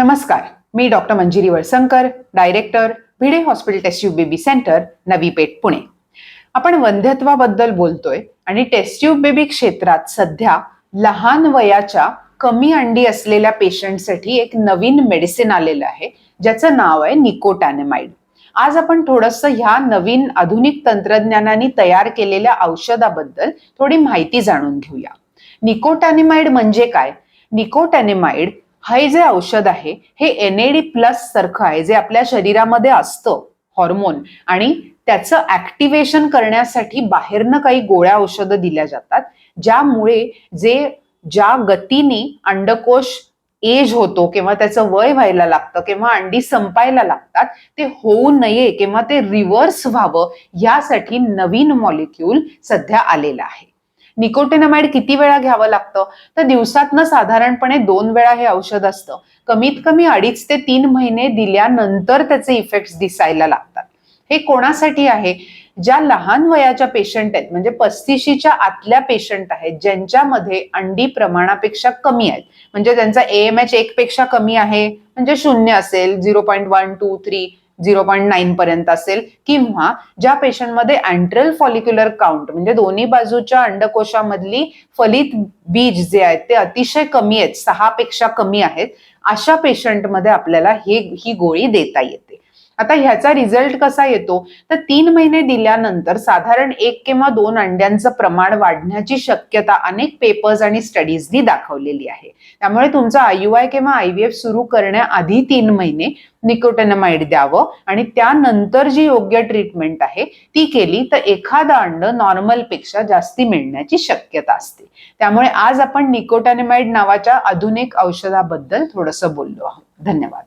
नमस्कार. मी doctor Manjiri Walsankar director Bhide hospital test tube baby centre Navi Peth Pune. आपण वंध्यत्वाबद्दल बोलतोय आणि test tube baby क्षेत्रात सध्या लहान वयाच्या कमी अंडी असलेल्या पेशंटसाठी एक नवीन मेडिसिन आलेलं आहे ज्याचं नाव आहे निकोटॅनेमाइड. आज आपण थोडंसं ह्या नवीन आधुनिक तंत्रज्ञानाने तयार केलेल्या औषधाबद्दल थोडी माहिती जाणून घेऊया. निकोटॅनिमाइड म्हणजे काय? निकोटॅनिमाइड हे जे औषध आहे हे एनएडी प्लस सारखं आहे जे आपल्या शरीरामध्ये असतं हॉर्मोन आणि त्याचं ऍक्टिव्हेशन करण्यासाठी बाहेरनं काही गोळ्या औषधं दिल्या जातात ज्यामुळे जे ज्या गतीने अंडकोश एज होतो किंवा त्याचं वय व्हायला लागतं किंवा अंडी संपायला लागतात ते होऊ नये किंवा ते रिव्हर्स व्हावं यासाठी नवीन मॉलिक्यूल सध्या आलेलं आहे. निकोटेनामाइड किती वेळा घ्यावं लागतं? तर दिवसातनं साधारणपणे दोन वेळा हे औषध असतं. कमीत कमी अडीच ते तीन महिने दिल्यानंतर त्याचे इफेक्ट्स दिसायला लागतात. हे कोणासाठी आहे? ज्या लहान वयाच्या पेशंट आहेत म्हणजे पस्तीशीच्या आतल्या पेशंट आहेत ज्यांच्यामध्ये अंडी प्रमाणापेक्षा कमी आहेत. म्हणजे त्यांचा एएमएच एक पेक्षा कमी आहे म्हणजे शून्य असेल zero point one two three zero point nine पर्यंत असेल किंवा ज्या पेशंटमध्ये अँट्रल फॉलिक्युलर काउंट म्हणजे दोन्ही बाजूच्या अंडकोशामधली फलित बीज जे आहेत ते अतिशय कमी आहेत सहा पेक्षा कमी आहेत अशा पेशंटमध्ये आपल्याला हे ही गोळी देता येते. आता ह्याचा रिझल्ट कसा येतो? तर तीन महिने दिल्यानंतर साधारण एक किंवा दोन अंड्यांचं प्रमाण वाढण्याची शक्यता अनेक पेपर्स आणि स्टडीजनी दाखवलेली आहे. त्यामुळे तुमचं आय किंवा आय व्ही एफ सुरू करण्याआधी तीन महिने निकोटेनमाइड द्यावं आणि त्यानंतर जी योग्य ट्रीटमेंट आहे ती केली तर एखादं अंड नॉर्मलपेक्षा जास्ती मिळण्याची शक्यता असते. त्यामुळे आज आपण निकोटॅनेमाइड नावाच्या आधुनिक औषधाबद्दल थोडंसं बोललो आहोत. धन्यवाद.